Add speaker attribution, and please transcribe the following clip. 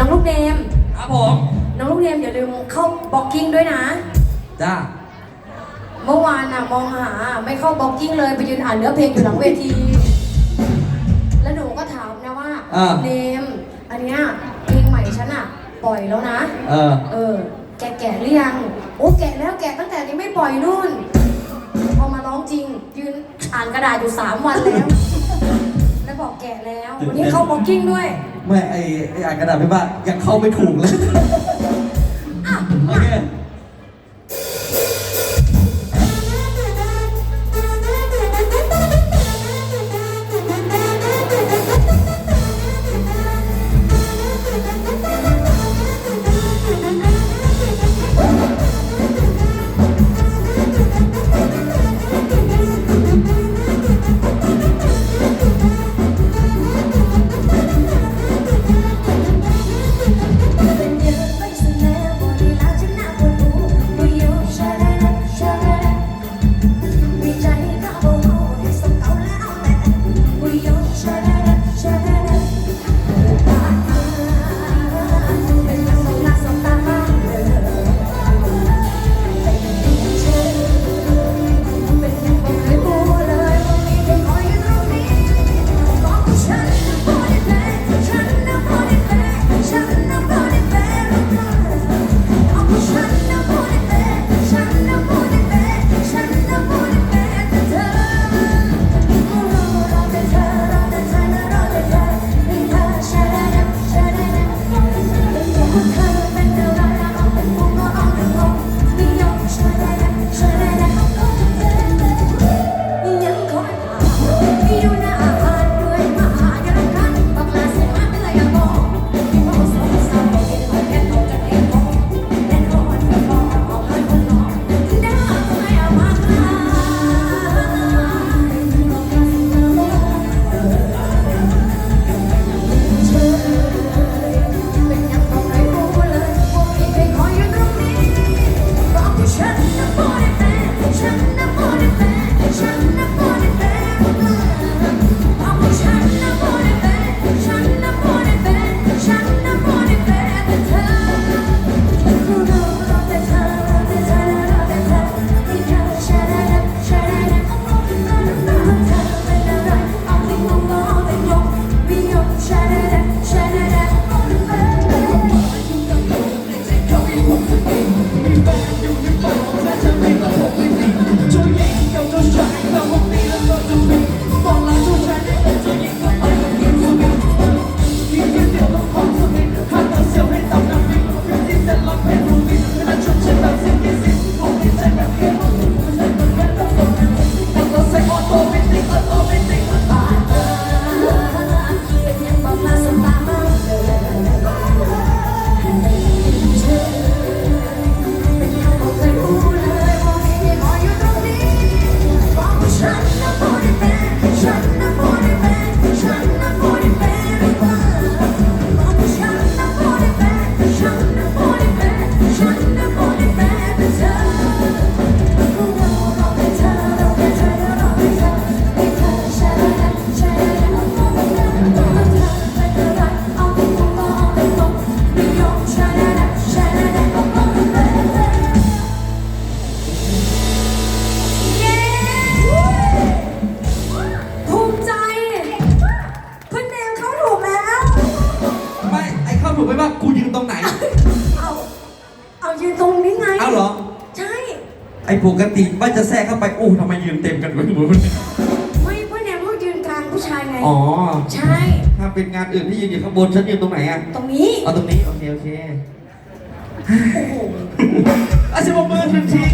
Speaker 1: น้องลูกเนม
Speaker 2: ครับผม
Speaker 1: น้องลูกเนมอย่าลืมเข้าบ็อกกิ้งด้วยนะ
Speaker 2: จ้า
Speaker 1: เมื่อวานน่ะมองหาไม่เข้าบ็อกกิ้งเลยไปยืนอ่านเนื้อเพลงอยู่หลังเวที แล้วหนูก็ถามนะว่าเนม อันเนี้ยเพลงใหม่ฉันอะ ปล่อยแล้วนะ
Speaker 2: เออ
Speaker 1: แกะแกะหรือยัง โอ้แกะแล้วแกะตั้งแต่ยังไม่ปล่อยนู่น พอมาร้องจริง ยืนอ่านกระดาษอยู่สามวันแล้ว บอกแก่แล้ว วันนี้เข้าบอกกิ้งด้วย
Speaker 2: ไม่ไอไออ่านกระดาษไม่บ้ายังเข้าไม่ถูกเลย เอา
Speaker 1: ยืนตรงนี้ไงเอาเหรอ ใช่ ไอ้ปกติบ้านจะ
Speaker 2: แทรกเข้าไปโอ้ทำไมยืนเต็มกันวะทุกคน
Speaker 1: ไม่เพ่อแนมเขายืนกลางผู้ชายไง
Speaker 2: อ๋อ
Speaker 1: ใช่
Speaker 2: ถ้าเป็นงานอื่นที่ยืนอยู่ข้างบนฉันยืนตรงไหนอะ
Speaker 1: ตรงนี้
Speaker 2: เอาตรงนี้ โอเค โอเค
Speaker 1: โอ้โห
Speaker 2: อาชิบมือหนึ่งที